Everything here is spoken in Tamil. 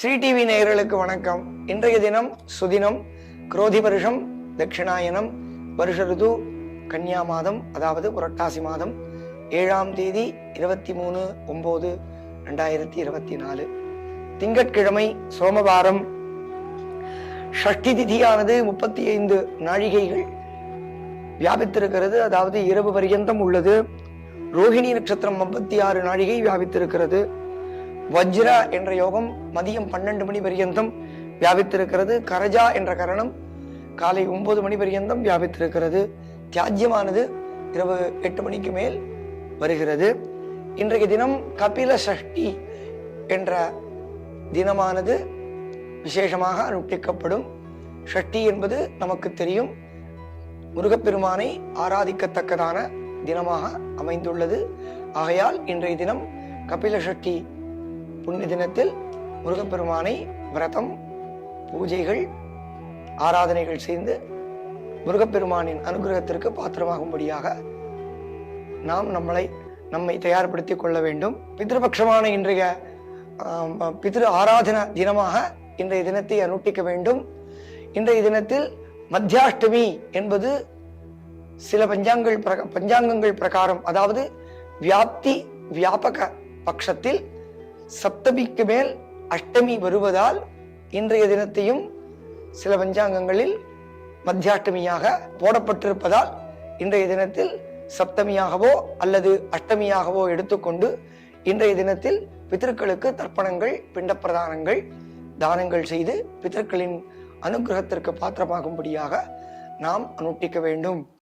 ஸ்ரீ டிவி நேயர்களுக்கு வணக்கம். இன்றைய தினம் சுதினம் குரோதி வருஷம் தட்சிணாயனம் வருஷ ருது கன்னியா மாதம் அதாவது புரட்டாசி மாதம் ஏழாம் தேதி இருபத்தி மூணு ஒம்பது ரெண்டாயிரத்தி இருபத்தி நாலு திங்கட்கிழமை சோமவாரம். ஷஷ்டி திதியானது முப்பத்தி ஐந்து நாழிகைகள் வியாபித்திருக்கிறது. அதாவது இரவு பரியந்தம் உள்ளது. ரோஹிணி நட்சத்திரம் முப்பத்தி ஆறு நாழிகை வியாபித்திருக்கிறது. வஜ்ரா என்ற யோகம் மதியம் பன்னெண்டு மணி பரியந்தம் வியாபித்திருக்கிறது. கரஜா என்ற கரணம் காலை ஒன்பது மணி பரியந்தம் வியாபித்திருக்கிறது. தியாஜ்யமானது இரவு எட்டு மணிக்கு மேல் வருகிறது. இன்றைய தினம் கபில சஷ்டி என்ற தினமானது விசேஷமாக அனுஷ்டிக்கப்படும். ஷஷ்டி என்பது நமக்கு தெரியும். முருகப்பெருமானை ஆராதிக்கத்தக்கதான தினமாக அமைந்துள்ளது. ஆகையால் இன்றைய தினம் கபில ஷஷ்டி புண்ணிய தினத்தில் முருகப்பெருமானை விரதம் பூஜைகள் ஆராதனைகள் செய்து முருகப்பெருமானின் அனுகிரகத்திற்கு பாத்திரமாகும்படியாக நாம் நம்மளை நம்மை தயார்படுத்தி கொள்ள வேண்டும். பித்ருபக்ஷமான இன்றைய பித்ரு ஆராதன தினமாக இன்றைய தினத்தை அனுட்டிக்க வேண்டும். இன்றைய தினத்தில் மத்தியாஷ்டமி என்பது சில பஞ்சாங்கங்கள் பஞ்சாங்கங்கள் பிரகாரம் அதாவது வியாப்தி வியாபக பட்சத்தில் சப்தமிக்கு மேல் அஷ்டமி வருவதால் இன்றைய தினத்தையும் சில பஞ்சாங்கங்களில் மத்தியாஷ்டமியாக போடப்பட்டிருப்பதால் இன்றைய தினத்தில் சப்தமியாகவோ அல்லது அஷ்டமியாகவோ எடுத்துக்கொண்டு இன்றைய தினத்தில் பித்திருக்களுக்கு தர்ப்பணங்கள் பிண்டப்பிரதானங்கள் தானங்கள் செய்து பித்தர்களின் அனுகிரகத்திற்கு பாத்திரமாகும்படியாக நாம் அனுட்டிக்க வேண்டும்.